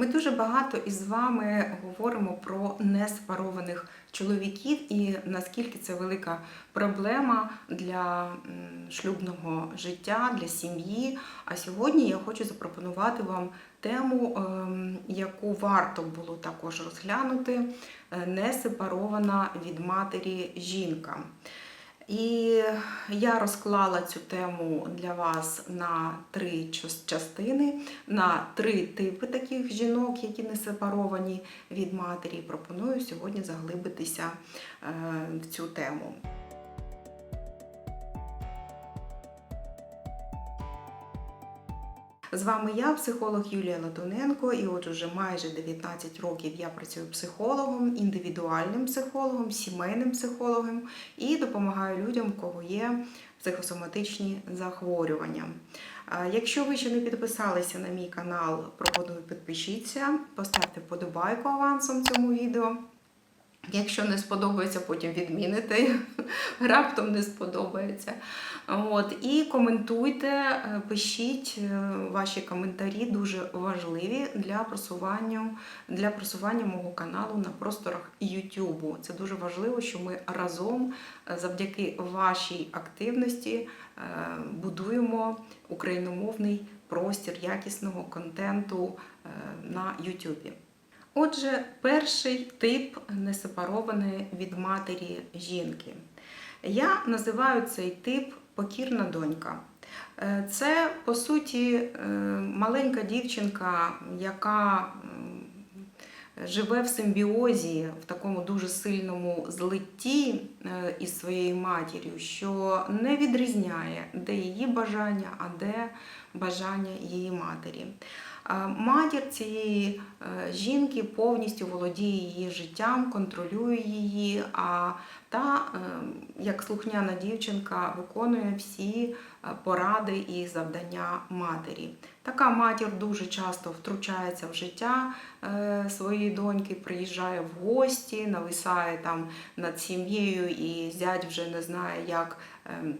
Ми дуже багато із вами говоримо про несепарованих чоловіків і наскільки це велика проблема для шлюбного життя, для сім'ї. А сьогодні я хочу запропонувати вам тему, ем, яку варто було також розглянути: е, несепарована від матері жінка. І я розклала цю тему для вас на три час- частини, на три типи таких жінок, які не сепаровані від матері. Пропоную сьогодні заглибитися е, в цю тему. З вами я, психолог Юлія Латуненко, і от уже майже 19 років я працюю психологом, індивідуальним психологом, сімейним психологом і допомагаю людям, у кого є психосоматичні захворювання. Якщо ви ще не підписалися на мій канал, пропоную підпишіться, поставте вподобайку авансом цьому відео. Якщо не сподобається, потім відміните, раптом не сподобається. От, і коментуйте, е, пишіть е, ваші коментарі, дуже важливі для просування, для просування мого каналу на просторах YouTube. Це дуже важливо, що ми разом, е, завдяки вашій активності, будуємо україномовний простір якісного контенту на YouTube. Отже, перший тип несепарованої від матері жінки. Я називаю цей тип покірна донька. Е, Це, по суті, е, маленька дівчинка, яка живе в симбіозі, в такому дуже сильному злитті е, із своєю матір'ю, що не відрізняє, де її бажання, а де бажання її матері. Матір цієї жінки повністю володіє її життям, контролює її, а та, е, як слухняна дівчинка, виконує всі е, поради і завдання матері. Така матір дуже часто втручається в життя е, своєї доньки, приїжджає в гості, нависає там над сім'єю, і зять вже не знає, як ем,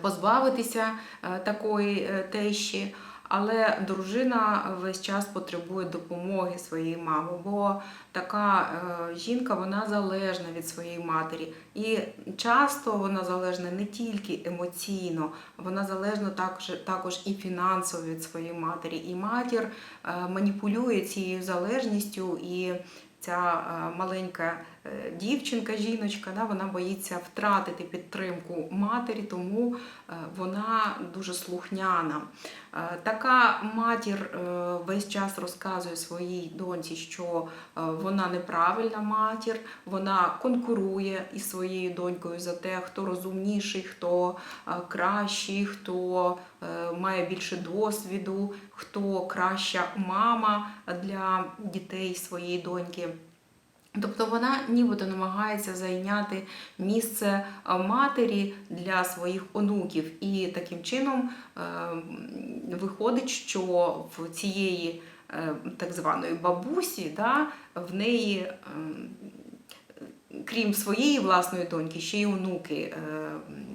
позбавитися е, такої тещі. Але дружина весь час потребує допомоги своєї мами, бо така е, жінка вона залежна від своєї матері. І часто вона залежна не тільки емоційно, вона залежна також, також і фінансово від своєї матері. І матір е, маніпулює цією залежністю і. Ця е, маленька дівчинка, жіночка, да, вона боїться втратити підтримку матері, тому е, вона дуже слухняна. Е, Така матір е, весь час розказує своїй доньці, що е, вона неправильна матір, вона конкурує із своєю донькою за те, хто розумніший, хто е, кращий, хто е, має більше досвіду, хто краща мама для дітей своєї доньки. Тобто вона нібито намагається зайняти місце матері для своїх онуків. І таким чином е, виходить, що в цієї е, так званої бабусі да, в неї. е, Крім своєї власної доньки, ще й онуки.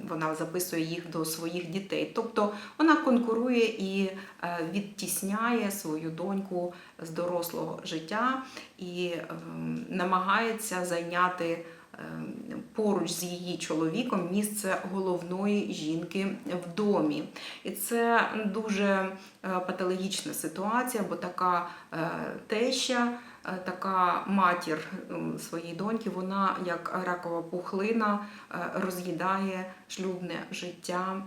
Вона записує їх до своїх дітей. Тобто вона конкурує і е, відтісняє свою доньку з дорослого життя і ем, намагається зайняти ем, поруч з її чоловіком місце головної жінки в домі. І це дуже е, патологічна ситуація, бо така е, теща. Е, Така матір своїй доньки, вона як ракова пухлина е, роз'їдає шлюбне життя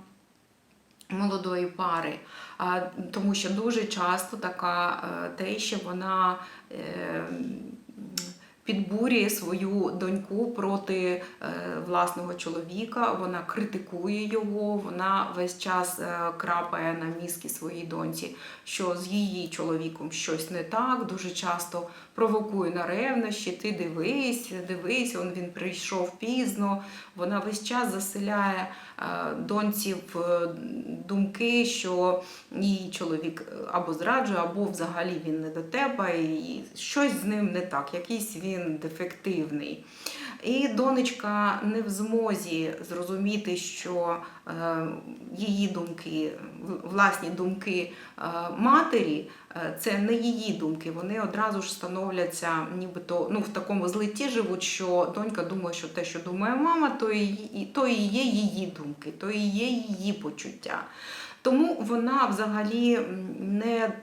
молодої пари. Тому що дуже часто така те, що вона е, підбурює свою доньку проти е, власного чоловіка, вона критикує його, вона весь час е, крапає на мізки своїй доньці, що з її чоловіком щось не так, дуже часто провокує на ревнощі, ти дивись, дивись, он він прийшов пізно. Вона весь час заселяє доньці в е, думки, що її чоловік або зраджує, або взагалі він не до тебе, і щось з ним не так, якийсь він дефективний. І донечка не в змозі зрозуміти, що е, її думки, власні думки е, матері, е, це не її думки. Вони одразу ж становляться, нібито ну, в такому злитті живуть, що донька думає, що те, що думає мама, то і, і- то і є її думки, то і є її почуття. Тому вона взагалі не,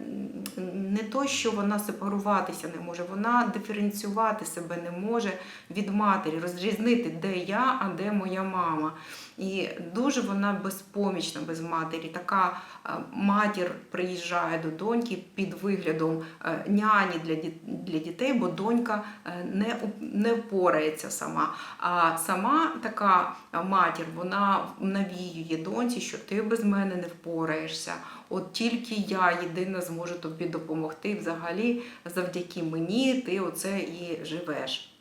не то, що вона сепаруватися не може, вона диференціювати себе не може від матері, розрізнити, де я, а де моя мама. І дуже вона безпомічна без матері. Така е, матір приїжджає до доньки під виглядом е, няні для, дітей, бо донька е, не, не впорається сама. А сама така матір, вона навіює доньці, що ти без мене не впораєшся. От тільки я єдина зможу тобі допомогти. Взагалі, завдяки мені ти оце і живеш.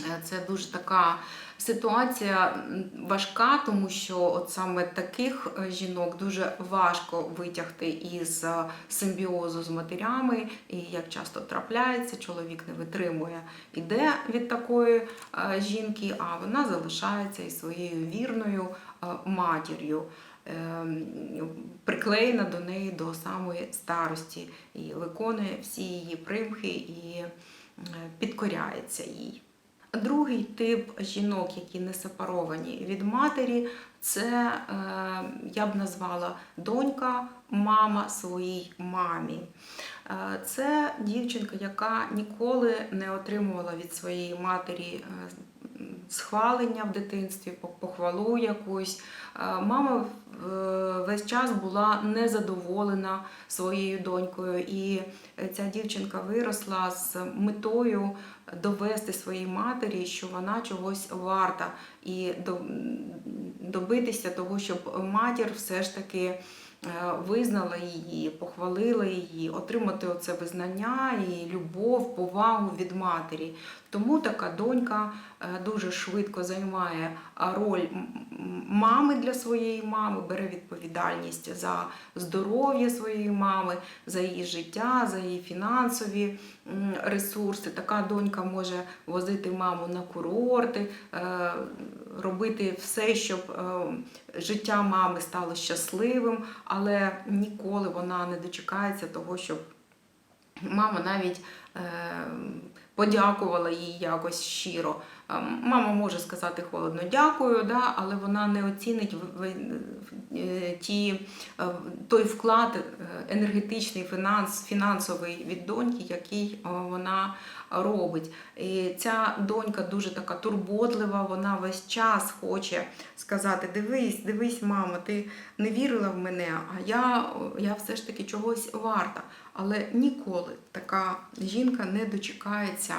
Е, Це дуже така ситуація важка, тому що от саме таких е, жінок дуже важко витягти із е, симбіозу з матерями, і як часто трапляється, чоловік не витримує, іде від такої жінки, а вона залишається із своєю вірною матір'ю. Ем, Приклеєна до неї до самої старості і виконує всі її примхи і е, підкоряється їй. Другий тип жінок, які не сепаровані від матері, це е, я б назвала донька, мама своїй мамі. Е, Це дівчинка, яка ніколи не отримувала від своєї матері схвалення в дитинстві, похвалу якусь. Е, Мама е, весь час була незадоволена своєю донькою, і е, ця дівчинка виросла з метою довести своїй матері, що вона чогось варта, і добитися того, щоб матір все ж таки визнала її, похвалила її, отримати оце визнання і любов, повагу від матері. Тому така донька е, дуже швидко займає роль мами для своєї мами, бере відповідальність за здоров'я своєї мами, за її життя, за її фінансові ресурси. Така донька може возити маму на курорти, е, робити все, щоб е, життя мами стало щасливим, але ніколи вона не дочекається того, щоб мама навіть подякувала їй якось щиро. Е, Мама може сказати холодно дякую, да, але вона не оцінить е, ті, е, той вклад е, енергетичний, фінанс, фінансовий від доньки, який вона робить. І ця донька дуже така турботлива, вона весь час хоче сказати: дивись, дивись, мама, ти не вірила в мене, а я, я все ж таки чогось варта. Але ніколи така жінка не дочекається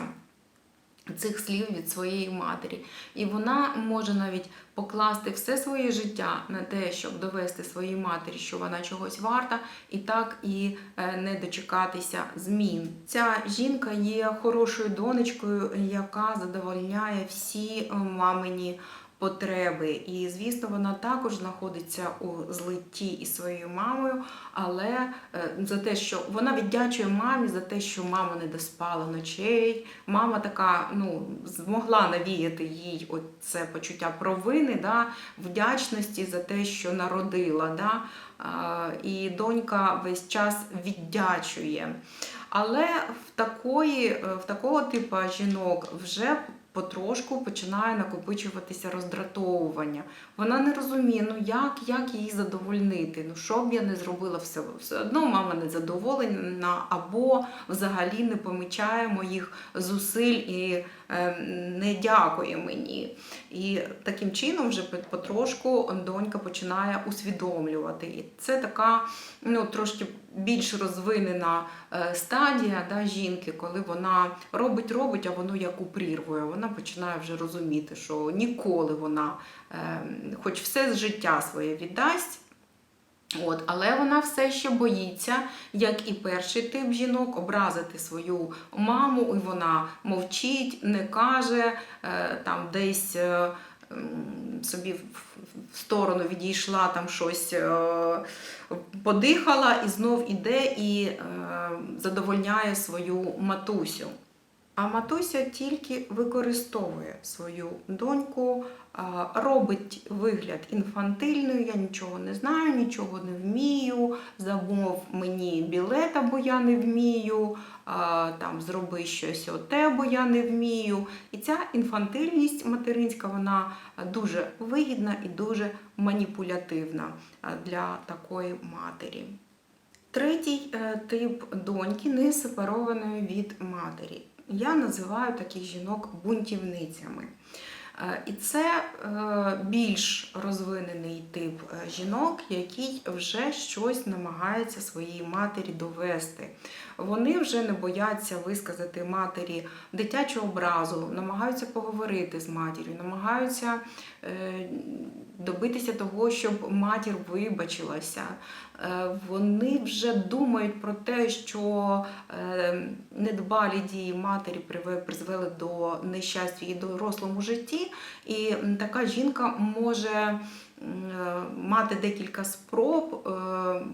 цих слів від своєї матері. І вона може навіть покласти все своє життя на те, щоб довести своїй матері, що вона чогось варта, і так і е, не дочекатися змін. Ця жінка є хорошою донечкою, яка задовольняє всі е, мамині потреби. І, звісно, вона також знаходиться у злитті із своєю мамою, але е, за те, що вона віддячує мамі за те, що мама не доспала ночей. Мама така ну, змогла навіяти їй це почуття провини, да, вдячності за те, що народила. Да, і донька весь час віддячує. Але в, такої, е, в такого типу жінок вже потрошку починає накопичуватися роздратовування. Вона не розуміє, ну як, як її задовольнити. Ну що б я не зробила, все, все одно мама не задоволена, або взагалі не помічає моїх зусиль і не дякує мені. І таким чином вже потрошку донька починає усвідомлювати. І це така ну, трошки більш розвинена е, стадія да, жінки, коли вона робить, робить, а воно як упрірвує. Вона починає вже розуміти, що ніколи вона, е, хоч все з життя своє віддасть. От, але вона все ще боїться, як і перший тип жінок, образити свою маму, і вона мовчить, не каже, е, там десь е, собі в- сторону відійшла, там щось е, подихала і знов іде і задовольняє свою матусю. А матуся тільки використовує свою доньку, робить вигляд інфантильною, я нічого не знаю, нічого не вмію, замов мені білета, бо я не вмію, там зроби щось оте, бо я не вмію. І ця інфантильність материнська, вона дуже вигідна і дуже маніпулятивна для такої матері. Третій е, тип доньки не сепарованої від матері. Я називаю таких жінок бунтівницями. Е, І це е, більш розвинений тип е, жінок, який вже щось намагається своїй матері довести. Вони вже не бояться висказати матері дитячу образу, намагаються поговорити з матір'ю, намагаються е, добитися того, щоб матір вибачилася. Е, Вони вже думають про те, що е, недбалі дії матері призвели до нещастя і дорослому житті, і така жінка може мати декілька спроб е,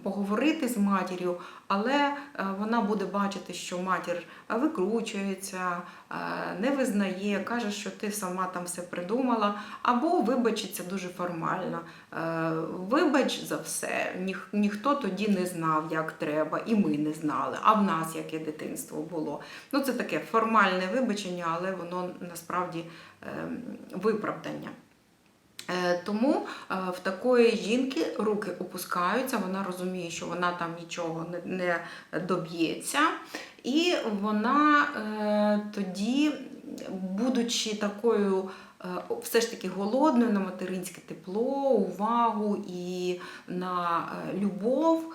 поговорити з матір'ю, але е, вона буде бачити, що матір викручується, е, не визнає, каже, що ти сама там все придумала, або вибачиться дуже формально. Е, Вибач за все, Ніх, ніхто тоді не знав, як треба, і ми не знали. А в нас яке дитинство було. Ну, це таке формальне вибачення, але воно насправді ем, виправдання. Е, Тому е, в такої жінки руки опускаються, вона розуміє, що вона там нічого не, доб'ється, і вона е, тоді, будучи такою все ж таки голодною на материнське тепло, увагу і на любов,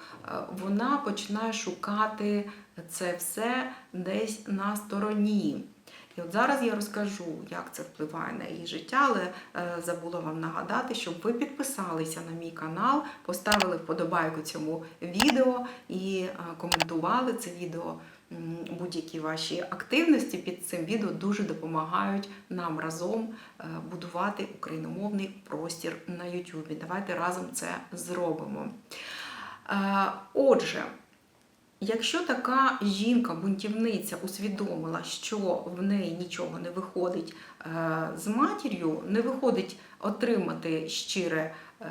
вона починає шукати це все десь на стороні. І от зараз я розкажу, як це впливає на її життя, але е, забула вам нагадати, щоб ви підписалися на мій канал, поставили вподобайку цьому відео і е, коментували це відео. Будь-які ваші активності під цим відео дуже допомагають нам разом е, будувати україномовний простір на YouTube. Давайте разом це зробимо. Отже, Якщо така жінка-бунтівниця усвідомила, що в неї нічого не виходить е, з матір'ю, не виходить отримати щире е,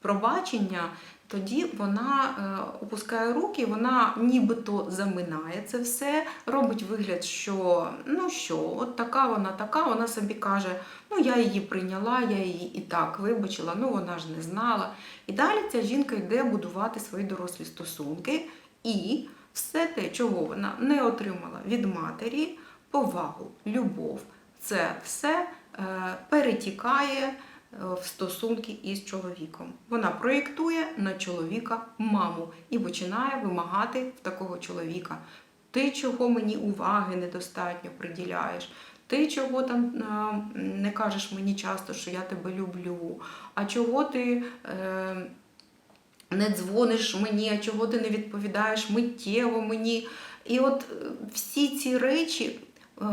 пробачення, тоді вона е, опускає руки, вона нібито заминає це все, робить вигляд, що ну що, от така вона така, вона собі каже, ну я її прийняла, я її і так вибачила, ну вона ж не знала. І далі ця жінка йде будувати свої дорослі стосунки. І все те, чого вона не отримала від матері, повагу, любов, це все е, перетікає е, в стосунки із чоловіком. Вона проєктує на чоловіка маму і починає вимагати в такого чоловіка. Ти чого мені уваги недостатньо приділяєш? Ти чого там е, не кажеш мені часто, що я тебе люблю? А чого ти е, не дзвониш мені, а чого ти не відповідаєш миттєво мені? І от е, всі ці речі е,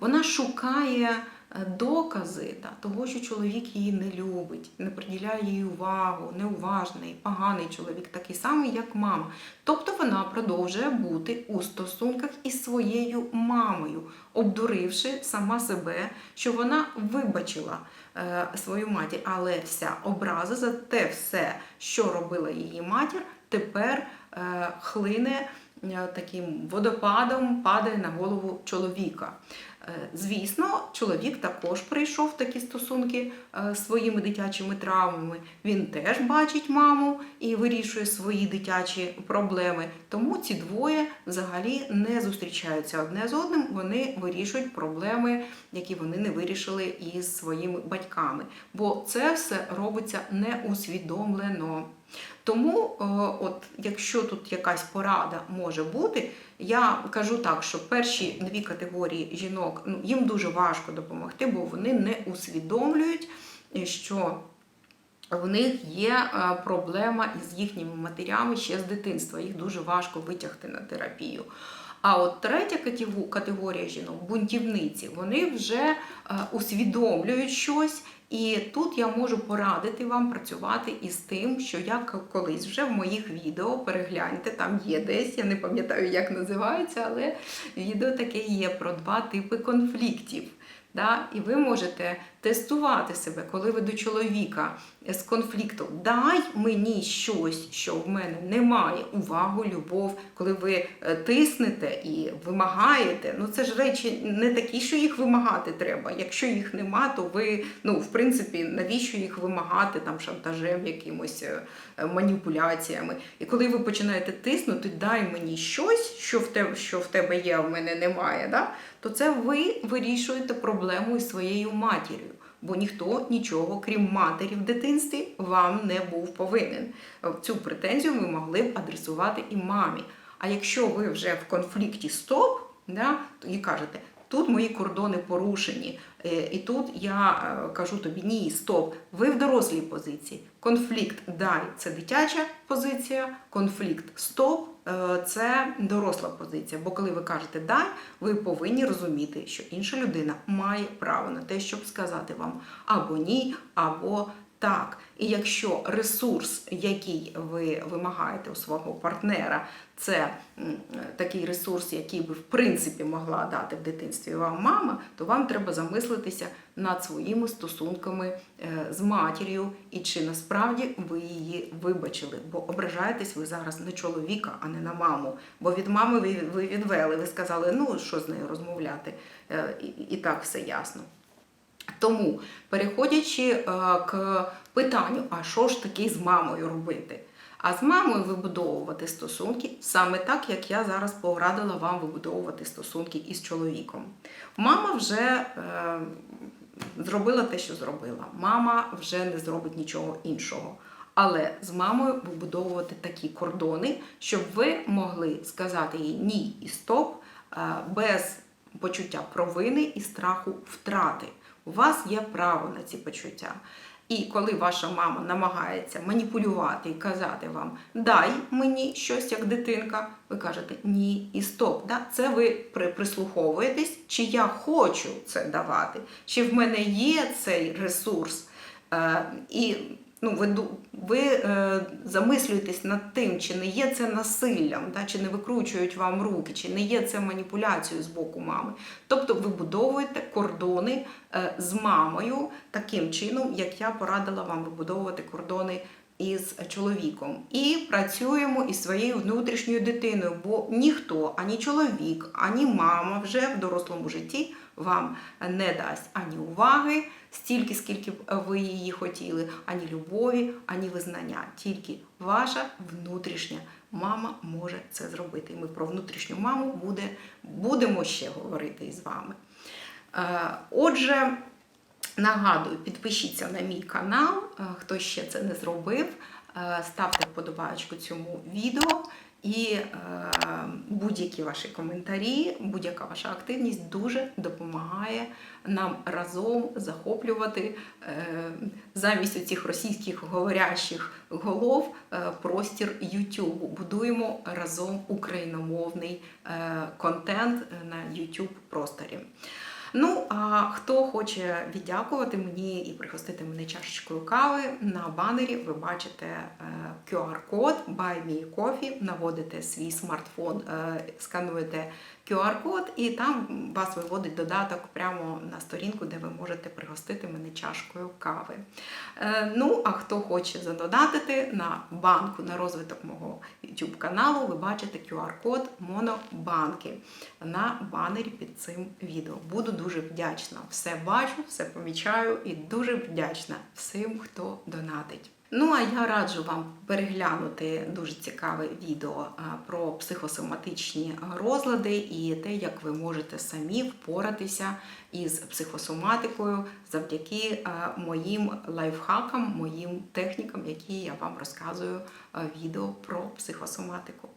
вона шукає е, докази та, того, що чоловік її не любить, не приділяє їй увагу, неуважний, поганий чоловік, такий самий, як мама. Тобто вона продовжує бути у стосунках із своєю мамою, обдуривши сама себе, що вона вибачила свою матір, але вся образа за те все, що робила її матір, тепер е, хлине е, таким водопадом, падає на голову чоловіка. Е, Звісно, чоловік також прийшов в такі стосунки е, своїми дитячими травмами. Він теж бачить маму і вирішує свої дитячі проблеми. Тому ці двоє взагалі не зустрічаються одне з одним. Вони вирішують проблеми, які вони не вирішили із своїми батьками. Бо це все робиться неусвідомлено. Тому, е, от, якщо тут якась порада може бути, я кажу так, що перші дві категорії жінок ну, їм дуже важко допомогти, бо вони не усвідомлюють, е, що в них є е, проблема із їхніми матерями ще з дитинства. Їх дуже важко витягти на терапію. А от третя категорія жінок, бунтівниці, вони вже усвідомлюють щось. І тут я можу порадити вам працювати із тим, що я колись вже в моїх відео перегляньте, там є десь, я не пам'ятаю, як називається, але відео таке є про два типи конфліктів. Да? І ви можете тестувати себе, коли ви до чоловіка з конфліктом дай мені щось, що в мене немає, увагу, любов, коли ви е, тиснете і вимагаєте. Ну це ж речі не такі, що їх вимагати треба. Якщо їх нема, то ви, ну, в принципі, навіщо їх вимагати там шантажем, якимось е, е, маніпуляціями. І коли ви починаєте тиснути, дай мені щось, що в тебе, що в тебе є, а в мене немає, да? то це ви вирішуєте проблему із своєю матір'ю. Бо ніхто нічого, крім матері в дитинстві, вам не був повинен. Цю претензію ви могли б адресувати і мамі. А якщо ви вже в конфлікті стоп, да, і кажете, тут мої кордони порушені, е, і тут я е, кажу тобі ні, стоп, ви в дорослій позиції. Конфлікт дай це дитяча позиція, конфлікт стоп це доросла позиція. Бо коли ви кажете дай, ви повинні розуміти, що інша людина має право на те, щоб сказати вам або ні, або так. І якщо ресурс, який ви вимагаєте у свого партнера, це такий ресурс, який би в принципі могла дати в дитинстві вам мама, то вам треба замислитися над своїми стосунками е, з матір'ю і чи насправді ви її вибачили. Бо ображаєтесь ви зараз на чоловіка, а не на маму. Бо від мами ви, відвели, ви сказали, ну що з нею розмовляти, Е, і так все ясно. Тому, переходячи е, к питанню, а що ж таки з мамою робити? А з мамою вибудовувати стосунки саме так, як я зараз порадила вам вибудовувати стосунки із чоловіком. Мама вже е, зробила те, що зробила. Мама вже не зробить нічого іншого. Але з мамою вибудовувати такі кордони, щоб ви могли сказати їй ні і стоп е, без почуття провини і страху втрати. У вас є право на ці почуття. І коли ваша мама намагається маніпулювати і казати вам дай мені щось як дитинка, ви кажете ні і стоп. Да? Це ви при- прислуховуєтесь, чи я хочу це давати, чи в мене є цей ресурс. Е, і ну, ви, ви е, замислюєтесь над тим, чи не є це насиллям, да, чи не викручують вам руки, чи не є це маніпуляцією з боку мами. Тобто ви будовуєте кордони е, з мамою таким чином, як я порадила вам вибудовувати кордони із чоловіком. І працюємо із своєю внутрішньою дитиною, бо ніхто, ані чоловік, ані мама вже в дорослому житті вам не дасть ані уваги, стільки, скільки б ви її хотіли, ані любові, ані визнання. Тільки ваша внутрішня мама може це зробити. І ми про внутрішню маму буде, будемо ще говорити із вами. Е, Отже, нагадую, підпишіться на мій канал, е, хто ще це не зробив. Е, Ставте вподобайку цьому відео. І е, будь-які ваші коментарі, будь-яка ваша активність дуже допомагає нам разом захоплювати замість оцих російських говорящих голов простір YouTube. Будуємо разом україномовний контент на YouTube просторі. Ну, а хто хоче віддякувати мені і пригостити мене чашечкою кави, на банері ви бачите е, QR-код Buy Me Coffee, наводите свій смартфон, е, скануєте QR-код, і там вас виводить додаток прямо на сторінку, де ви можете пригостити мене чашкою кави. Е, Ну, а хто хоче задонатити на банку на розвиток мого YouTube каналу, ви бачите QR-код Монобанки на банері під цим відео. Буду дуже вдячна. Все бачу, все помічаю і дуже вдячна всім, хто донатить. Ну а я раджу вам переглянути дуже цікаве відео про психосоматичні розлади і те, як ви можете самі впоратися із психосоматикою завдяки моїм лайфхакам, моїм технікам, які я вам розказую відео про психосоматику.